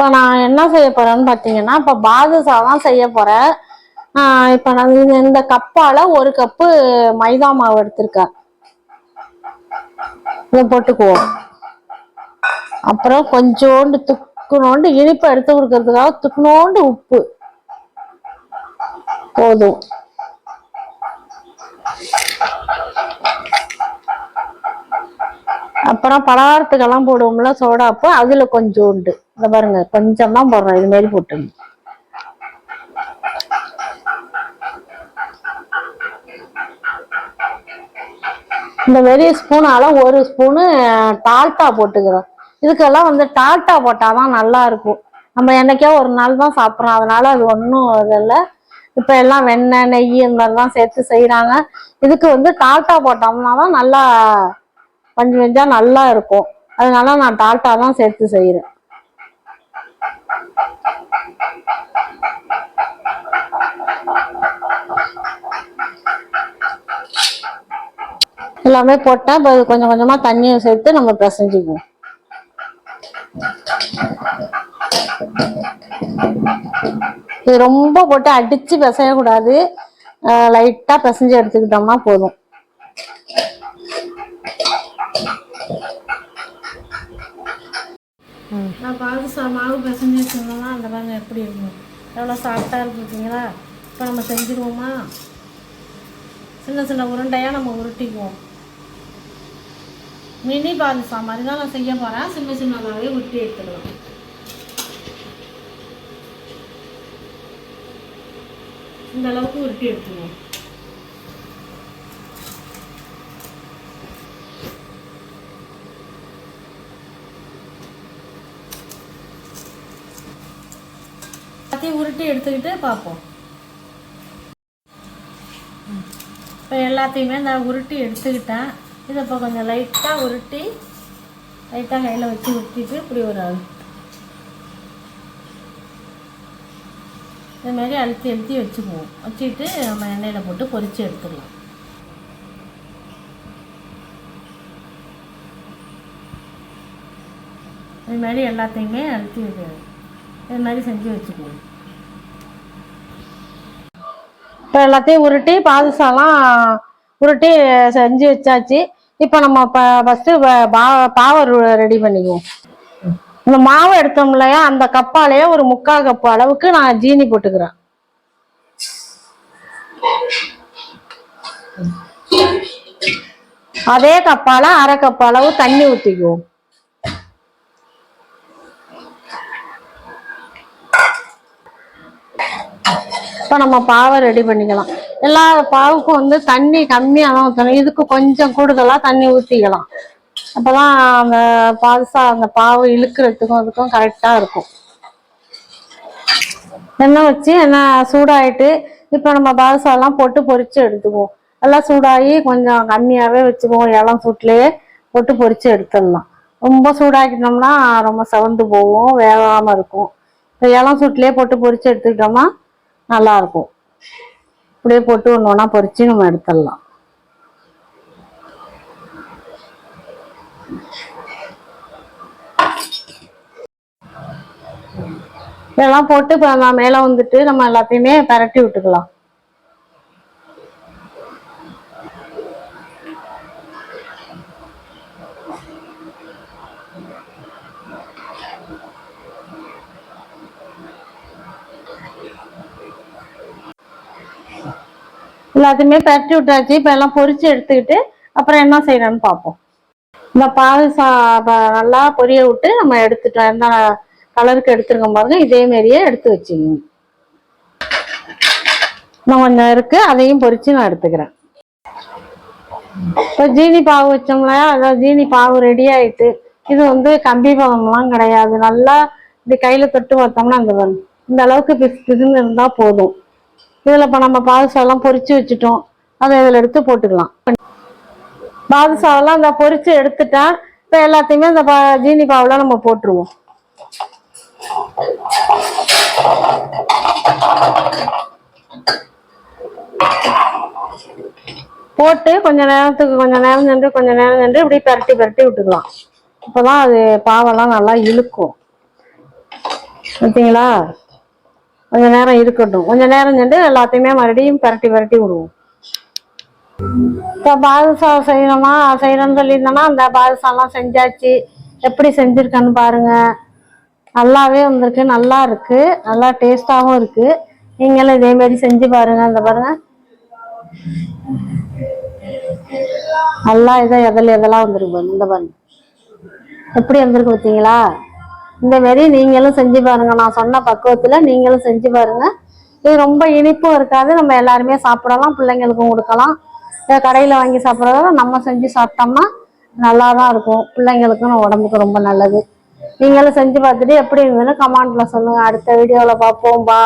இப்போ நான் என்ன செய்ய போறேன்னு பார்த்தீங்கன்னா இப்போ பாதுஷா தான் செய்ய போறேன் இப்போ நான் இந்த- கப்பால் கப்பால ஒரு கப்பு மைதா மாவு எடுத்திருக்கேன். இதை போட்டுக்குவோம். அப்புறம் கொஞ்சோண்டு துக்குனோண்டு இனிப்பு எடுத்து கொடுக்கறதுக்காக துக்குனோண்டு உப்பு. போதும். அப்புறம் பலகாரத்துக்கெல்லாம் போடுவோம்ல சோடாப்பு அதில் கொஞ்சோண்டு. இந்த பாருங்க கொஞ்சம் தான் போடுறோம் இது மாதிரி போட்டுங்க இந்த மாரி ஸ்பூனால ஒரு ஸ்பூனு டால்டா போட்டுக்கிறோம். இதுக்கெல்லாம் வந்து டால்டா போட்டாதான் நல்லா இருக்கும் நம்ம என்னைக்கோ ஒரு நாள் தான் சாப்பிட்றோம். அதனால அது ஒன்றும் இது இல்லை. இப்போ எல்லாம் வெண்ணெய் நெய் இந்த மாதிரி தான் சேர்த்து செய்கிறாங்க இதுக்கு வந்து டால்டா போட்டோம்னா தான் நல்லா பஞ்சு பஞ்சா நல்லா இருக்கும். அதனால நான் டால்டா தான் சேர்த்து செய்கிறேன் எல்லாமே போட்டால் இப்போ கொஞ்சம் கொஞ்சமாக தண்ணியை சேர்த்து நம்ம பிசைஞ்சுக்குவோம். இது ரொம்ப போட்டு அடிச்சு பிசையக்கூடாது. லைட்டா பிசைஞ்சு எடுத்துக்கிட்டோம்னா போதும். நான் பாதுசா மாவு பிசைஞ்சு வச்சிருந்தோம்னா அந்த பாருங்க எப்படி இருக்கும்? எவ்வளோ சாஃப்டாக இருக்கு இப்போ நம்ம செஞ்சுருவோமா? சின்ன சின்ன உருண்டையாக நம்ம உருட்டிக்குவோம். மினி பாதுசா மாதிரி தான் நான் செய்ய போகிறேன் சின்ன சின்னதாகவே உருட்டி எடுத்துக்கலாம். இந்த அளவுக்கு உருட்டி எடுத்துக்குவோம் எல்லாத்தையும் உருட்டி எடுத்துக்கிட்டு பார்ப்போம். இப்போ எல்லாத்தையுமே நான் உருட்டி எடுத்துக்கிட்டேன். இதை இப்போ கொஞ்சம் லைட்டாக உருட்டி லைட்டாக கையில் வச்சு உருட்டிட்டு இப்படி ஒரு அழு இது மாதிரி அழுத்தி அழுத்தி வச்சுக்குவோம். வச்சுட்டு நம்ம எண்ணெயில் போட்டு பொரித்து எடுத்துடலாம். இது மாதிரி எல்லாத்தையுமே அழுத்தி வச்சு இது மாதிரி செஞ்சு வச்சுக்குவோம். இப்போ எல்லாத்தையும் உருட்டி பாதுசாலாம் உருட்டி செஞ்சு வச்சாச்சு. இப்போ நம்ம இப்போ ஃபஸ்ட்டு பாவை ரெடி பண்ணிக்குவோம். இந்த மாவு எடுத்தோம் இல்லையா அந்த கப்பாலேயே ஒரு முக்கால் கப்பு அளவுக்கு நான் ஜீனி போட்டுக்கிறேன். அதே கப்பால அரை கப் அளவு தண்ணி ஊற்றிக்குவோம் இப்போ நம்ம பாவை ரெடி பண்ணிக்கலாம். எல்லா பாவுக்கும் வந்து தண்ணி கம்மியாக தான். ஊற்றணும் இதுக்கு கொஞ்சம் கூடுதலாக தண்ணி ஊற்றிக்கலாம் அப்போதான் அந்த பாதுசா அந்த பாவு இழுக்கிறதுக்கும் அதுக்கும் கரெக்டாக இருக்கும். எண்ணெய் வச்சு எண்ணெய் சூடாயிட்டு இப்போ நம்ம பாதுசாலாம் போட்டு பொரிச்சு எடுத்துக்குவோம். எல்லாம் சூடாகி கொஞ்சம் கம்மியாகவே வச்சுக்குவோம். இளம் சூட்லேயே போட்டு பொறிச்சு எடுத்துடலாம். ரொம்ப சூடாக்கிட்டோம்னா ரொம்ப சவந்து போகும். வேகாமல் இருக்கும். இப்போ இளம் சூட்லேயே போட்டு பொரிச்சு எடுத்துக்கிட்டோம்னா நல்லா இருக்கும் இப்படியே போட்டு ஒன்று ஒன்றா பொறிச்சு நம்ம எடுத்துடலாம். இதெல்லாம் போட்டு இப்போ நம்ம மேலே வந்துட்டு நம்ம எல்லாத்தையுமே பரட்டி விட்டுக்கலாம். எல்லாத்தையுமே பரட்டி விட்டாச்சு. இப்போ எல்லாம் பொரிச்சு எடுத்துக்கிட்டு அப்புறம் என்ன செய்யணும்னு பார்ப்போம் இந்த பால் சா நல்லா பொரிய விட்டு நம்ம எடுத்துட்டோம். எந்த கலருக்கு எடுத்துருக்கோம் பாருங்க இதே மாதிரியே எடுத்து வச்சுக்கோங்க இன்னும் கொஞ்சம் இருக்கு. அதையும் பொரிச்சு நான் எடுத்துக்கிறேன். இப்போ ஜீனி பாவு வச்சோம்ல அதான் ஜீனி பாவு ரெடி ஆயிட்டு இது வந்து கம்பி பவம்லாம் கிடையாது. நல்லா இப்படி கையில தொட்டு பார்த்தோம்னா அந்த வரும் இந்த அளவுக்கு பிசு பிசுன்னு இருந்தா போதும். இதுல இப்போ நம்ம பாதுசாலாம் பொரிச்சு வச்சுட்டோம். அதை இதில் எடுத்து போட்டுக்கலாம். பாதுசாவெல்லாம் இந்த பொரிச்சு எடுத்துட்டேன் இப்போ எல்லாத்தையுமே இந்த பா ஜீனி பாவில் நம்ம போட்டுருவோம். போட்டு கொஞ்ச நேரத்துக்கு கொஞ்ச நேரம் சென்று கொஞ்ச நேரம் சென்று இப்படி பரட்டி பரட்டி விட்டுக்கலாம். அப்போதான் அது பாவெல்லாம் நல்லா இழுக்கும். பார்த்தீங்களா கொஞ்ச நேரம் இருக்கட்டும். கொஞ்ச நேரம் சென்று எல்லாத்தையுமே மறுபடியும் பரட்டி பரட்டி விடுவோம். இப்போ பாதுஷா செய்யணுமா? செய்யணும்னு சொல்லியிருந்தோன்னா அந்த பாதுஷாலாம் செஞ்சாச்சு. எப்படி செஞ்சுருக்கேன்னு பாருங்க. நல்லாவே வந்திருக்கு. நல்லா இருக்கு. நல்லா டேஸ்டாகவும் இருக்கு. நீங்களும் இதே மாதிரி செஞ்சு பாருங்க. இந்த பாருங்க. நல்லா இதை எதில் எதெல்லாம் வந்திருக்கு பாருங்க. இந்த பாருங்க. எப்படி வந்திருக்கு பார்த்தீங்களா? இந்த மாரி நீங்களும் செஞ்சு பாருங்க. நான் சொன்ன பக்குவத்தில் நீங்களும் செஞ்சு பாருங்க. இது ரொம்ப இனிப்பும் இருக்காது. நம்ம எல்லாருமே சாப்பிடலாம். பிள்ளைங்களுக்கும் கொடுக்கலாம். கடையில் வாங்கி சாப்பிட்றத நம்ம செஞ்சு சாப்பிட்டோம்னா நல்லா தான் இருக்கும். பிள்ளைங்களுக்கும் உடம்புக்கு ரொம்ப நல்லது. நீங்களும் செஞ்சு பார்த்துட்டு எப்படி இருந்ததுன்னு கமெண்ட்ல சொல்லுங்க. அடுத்த வீடியோவில் பார்ப்போம். பா